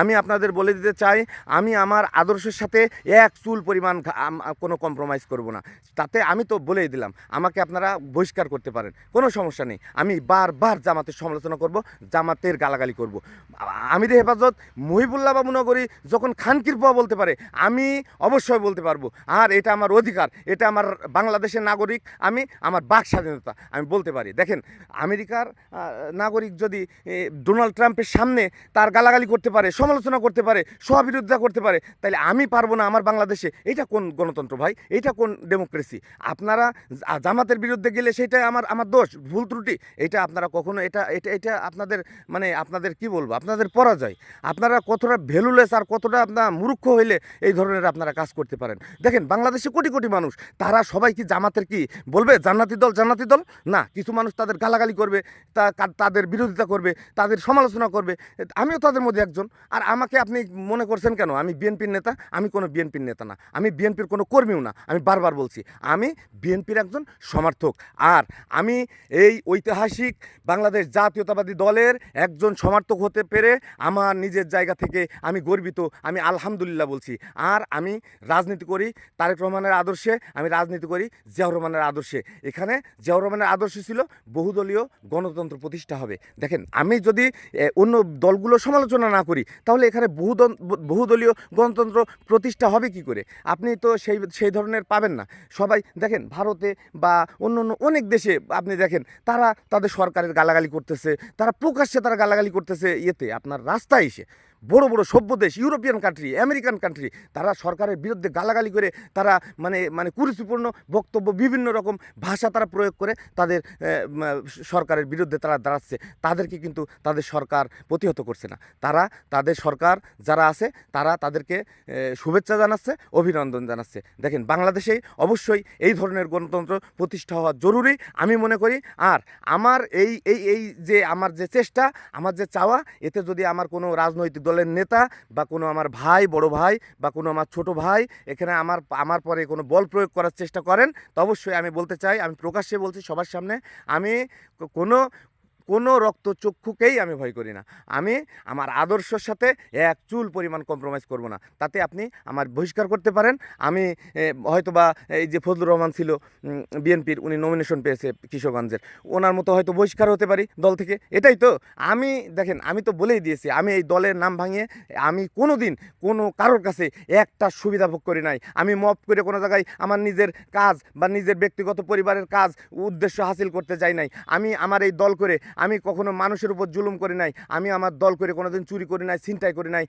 আমি আপনাদের বলে দিতে চাই, আমি আমার আদর্শের সাথে এক চুল পরিমাণ কোনো কম্প্রোমাইজ করব না। তাতে আমি তো বলেই দিলাম, আমাকে আপনারা বহিষ্কার করতে পারেন, কোনো সমস্যা নেই। আমি বারবার জামাতের সমালোচনা করব, জামাতের গালাগালি করব। আমির হেফাজত মহিবুল্লাহ বাবু নগরী যখন খানকির পোয়া বলতে পারে, আমি অবশ্যই বলতে পারব, আর এটা আমার অধিকার, এটা আমার বাংলাদেশের নাগরিক, আমি আমার বাক স্বাধীনতা, আমি বলতে পারি। দেখেন, আমেরিকার নাগরিক যদি ডোনাল্ড ট্রাম্পের সামনে তার গালাগালি করতে পারে সমালোচনা করতে পারে সবিরোধিতা করতে পারে তাহলে আমি পারব না আমার বাংলাদেশে। এটা কোন গণতন্ত্র ভাই? এটা কোন ডেমোক্রেসি আপনারা জামাতের বিরুদ্ধে গেলে সেটাই আমার আমার দোষ, ভুল ত্রুটি। এটা আপনারা কখনো, এটা এটা এটা আপনাদের মানে আপনাদের কি বলব? আপনাদের পরাজয়। আপনারা কতটা ভ্যালুলেস আর কতটা আপনার মূর্খ হইলে এই ধরনের আপনারা কাজ করতে পারেন। দেখেন, বাংলাদেশে কোটি কোটি মানুষ, তারা সবাই কি জামাতের কি বলবে? জান্নাতি দল জান্নাতি দল? না, কিছু মানুষ তাদের গালাগালি করবে, তা তাদের বিরোধিতা করবে, তাদের সমালোচনা করবে। আমিও তাদের মধ্যে একজন। আর আমাকে আপনি মনে করছেন কেন? আমি বিএনপির নেতা, আমি কোনো বিএনপির নেতা না। আমি বিএনপির কোনো কর্মীও না। আমি বারবার বলছি, আমি বিএনপির একজন সমর্থক। আর আমি এই ঐতিহাসিক বাংলাদেশ জাতীয়তাবাদী দলের একজন সমর্থক হতে পেরে আমার নিজের জায়গা থেকে আমি গর্বিত। আমি আলহামদুলিল্লাহ বলছি। আর আমি রাজনীতি করি তারেক রহমানের আদর্শে, আমি রাজনীতি করি জিয়াউর রহমানের আদর্শে। এখানে জিয়াউর রহমানের আদর্শ ছিল বহুদলীয় গণতন্ত্র প্রতিষ্ঠা হবে। দেখেন, আমি যদি অন্য দলগুলো সমালোচনা না করি তাহলে এখানে বহুদল বহুদলীয় গণতন্ত্র প্রতিষ্ঠা হবে কি করে? আপনি তো সেই সেই ধরনের পাবেন না। সবাই দেখেন, ভারতে বা অন্য অন্য অনেক দেশে আপনি দেখেন, তারা তাদের সরকারের গালাগালি করতেছে, তারা প্রকাশ্যে তারা গালাগালি করতেছে, ইয়েতে আপনার রাস্তায় এসে। বড় বড় সভ্য দেশ, ইউরোপিয়ান কান্ট্রি আমেরিকান কান্ট্রি তারা সরকারের বিরুদ্ধে গালাগালি করে তারা মানে মানে কুরুচিপূর্ণ বক্তব্য বিভিন্ন রকম ভাষা তারা প্রয়োগ করে তাদের সরকারের বিরুদ্ধে তারা দাঁড়াচ্ছে। তাদেরকে কিন্তু তাদের সরকার প্রতিহত করছে না। তারা, তাদের সরকার যারা আছে, তারা তাদেরকে শুভেচ্ছা জানাচ্ছে, অভিনন্দন জানাচ্ছে। দেখেন বাংলাদেশে অবশ্যই এই ধরনের গণতন্ত্র প্রতিষ্ঠা হওয়া জরুরি। আমি মনে করি, আর আমার এই এই এই যে আমার যে চেষ্টা, আমার যে চাওয়া, এতে যদি আমার কোনো রাজনৈতিক দলের নেতা বা কোনো আমার ভাই, বড় ভাই বা কোনো আমার ছোট ভাই এখানে আমার আমার পরে কোনো বল প্রয়োগ করার চেষ্টা করেন, তো অবশ্যই আমি বলতে চাই, আমি প্রকাশ্যে বলছি সবার সামনে, আমি কোনো কোনো রক্তচক্ষুকেই আমি ভয় করি না। আমি আমার আদর্শের সাথে এক চুল পরিমাণ কম্প্রোমাইজ করব না। তাতে আপনি আমার বহিষ্কার করতে পারেন। আমি হয়তোবা এই যে ফজলুর রহমান ছিল বিএনপির উনি নমিনেশন পেয়েছে কিশোরগঞ্জের। ওনার মতো হয়তো বহিষ্কার হতে পারি দল থেকে। এটাই তো। আমি, দেখেন, আমি তো বলেই দিয়েছি, আমি এই দলের নাম ভাঙিয়ে আমি কোনো দিন কোনো কারোর কাছে একটা সুবিধা ভোগ করি নাই। আমি মপ করে কোনো জায়গায় আমার নিজের কাজ বা নিজের ব্যক্তিগত পরিবারের কাজ, উদ্দেশ্য হাসিল করতে যাই নাই। আমি আমার এই দল করে আমি কখনো মানুষের উপর জুলুম করি নাই। আমি আমার দল করে কোনোদিন চুরি করি নাই, ছিনতাই করি নাই।